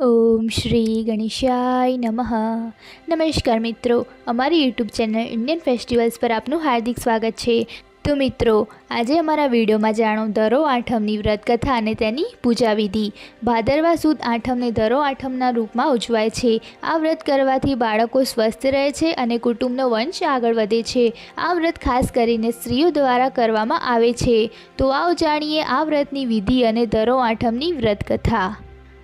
ઓમ શ્રી ગણેશાય નમઃ. નમસ્કાર મિત્રો, અમારી યુટ્યુબ ચેનલ ઇન્ડિયન ફેસ્ટિવલ્સ પર આપનું હાર્દિક સ્વાગત છે. તો મિત્રો, આજે અમારા વિડીયોમાં જાણો દરો આઠમની વ્રત કથા અને તેની પૂજા વિધિ ભાદરવા સુદ આઠમને દરો આઠમના રૂપમાં ઉજવાય છે. આ વ્રત કરવાથી બાળકો સ્વસ્થ રહે છે અને કુટુંબનો વંશ આગળ વધે છે. આ વ્રત ખાસ કરીને સ્ત્રીઓ દ્વારા કરવામાં આવે છે. તો આવો જાણીએ આ વ્રતની વિધિ અને દરો આઠમની વ્રત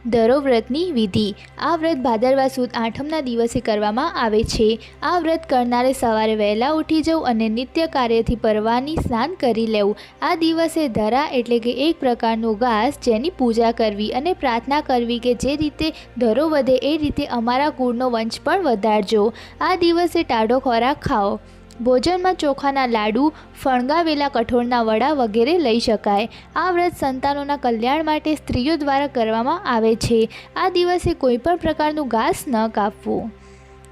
દરો વ્રતની વિધિ. આ વ્રત ભાદરવા સુદ આઠમના દિવસે કરવામાં આવે છે. આ વ્રત કરનારે સવારે વહેલા ઉઠી જવું અને નિત્ય કાર્યથી પરવાની સ્નાન કરી લેવું. આ દિવસે ધરા એટલે કે એક પ્રકારનો ઘાસ જેની પૂજા કરવી અને પ્રાર્થના કરવી કે જે રીતે ધરો વધે એ રીતે અમારા કુળનો વંશ પણ વધારજો. આ દિવસે ટાઢો ખોરાક ખાઓ. ભોજનમાં ચોખાના લાડુ, ફણગાવેલા કઠોળના વડા વગેરે લઈ શકાય. આ વ્રત સંતાનોના કલ્યાણ માટે સ્ત્રીઓ દ્વારા કરવામાં આવે છે. આ દિવસે કોઈપણ પ્રકારનું ઘાસ ન કાપવું.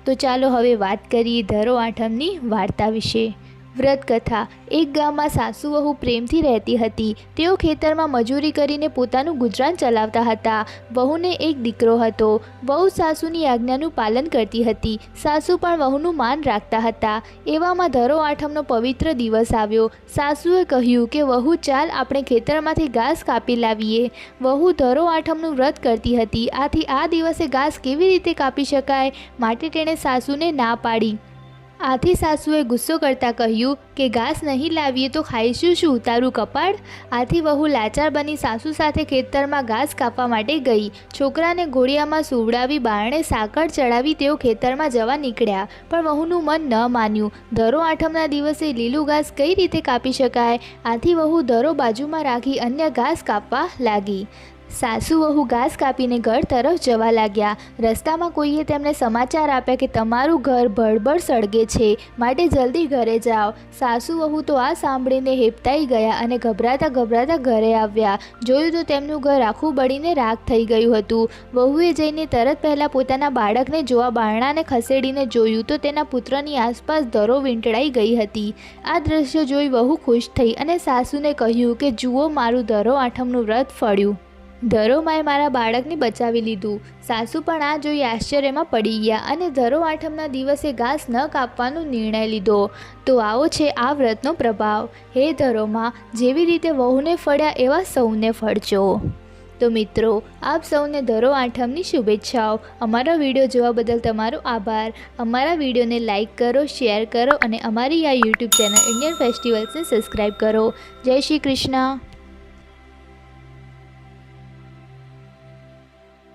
તો ચાલો હવે વાત કરીએ ધરો આઠમની વાર્તા વિશે. વ્રત કથા એક ગામમાં સાસુ વહુ પ્રેમથી રહેતી હતી. તેઓ ખેતરમાં મજૂરી કરીને પોતાનું ગુજરાન ચલાવતા હતા. વહુને એક દીકરો હતો. વહુ સાસુની આજ્ઞાનું પાલન કરતી હતી. સાસુ પણ વહુનું માન રાખતા હતા. એવામાં ધરો આઠમનો પવિત્ર દિવસ આવ્યો. સાસુએ કહ્યું કે, વહુ, ચાલ આપણે ખેતરમાંથી ઘાસ કાપી લાવીએ. વહુ ધરો આઠમનું વ્રત કરતી હતી. આથી આ દિવસે ઘાસ કેવી રીતે કાપી શકાય? માટે તેણે સાસુને ના પાડી. આથી સાસુએ ગુસ્સો કરતાં કહ્યું કે ઘાસ નહીં લાવીએ તો ખાઈશું શું? તારું કપાળ? આથી વહુ લાચાર બની સાસુ સાથે ખેતરમાં ઘાસ કાપવા માટે ગઈ. છોકરાને ઘોડિયામાં સુવડાવી બારણે સાકર ચડાવી તેઓ ખેતરમાં જવા નીકળ્યા. પણ વહુનું મન ન માન્યું. ધરો આઠમના દિવસે લીલું ઘાસ કઈ રીતે કાપી શકાય? આથી વહુ ધરો બાજુમાં રાખી અન્ય ઘાસ કાપવા લાગી. સાસુ વહુ ઘાસ કાપીને ઘર તરફ જવા લાગ્યા. રસ્તામાં કોઈએ તેમને સમાચાર આપ્યા કે તમારું ઘર ભડભડ સળગે છે, માટે જલ્દી ઘરે જાઓ. સાસુ વહુ તો આ સાંભળીને હેપતાઈ ગયા અને ગભરાતા ગભરાતા ઘરે આવ્યા. જોયું તો તેમનું ઘર આખું બળીને રાખ થઈ ગયું હતું. વહુએ જઈને તરત પહેલાં પોતાના બાળકને જોવા બારણાને ખસેડીને જોયું તો તેના પુત્રની આસપાસ દરો વીંટળાઈ ગઈ હતી. આ દ્રશ્ય જોઈ વહુ ખુશ થઈ અને સાસુને કહ્યું કે, જુઓ, મારું દરો આઠમનું વ્રત ફળ્યું. ધરોમાએ મારા બાળકને બચાવી લીધું. સાસુ પણ આ જોઈ આશ્ચર્યમાં પડી ગયા અને ધરો આઠમના દિવસે ઘાસ ન કાપવાનો નિર્ણય લીધો. તો આવો છે આ વ્રતનો પ્રભાવ. હે ધરોમાં જેવી રીતે વહુને ફળ્યા એવા સૌને ફળજો. તો મિત્રો, આપ સૌને ધરો આઠમની શુભેચ્છાઓ. અમારો વીડિયો જોવા બદલ તમારો આભાર. અમારા વિડીયોને લાઇક કરો, શેર કરો અને અમારી આ યુટ્યુબ ચેનલ ઇન્ડિયન ફેસ્ટિવલ્સને સબસ્ક્રાઈબ કરો. જય શ્રી કૃષ્ણ.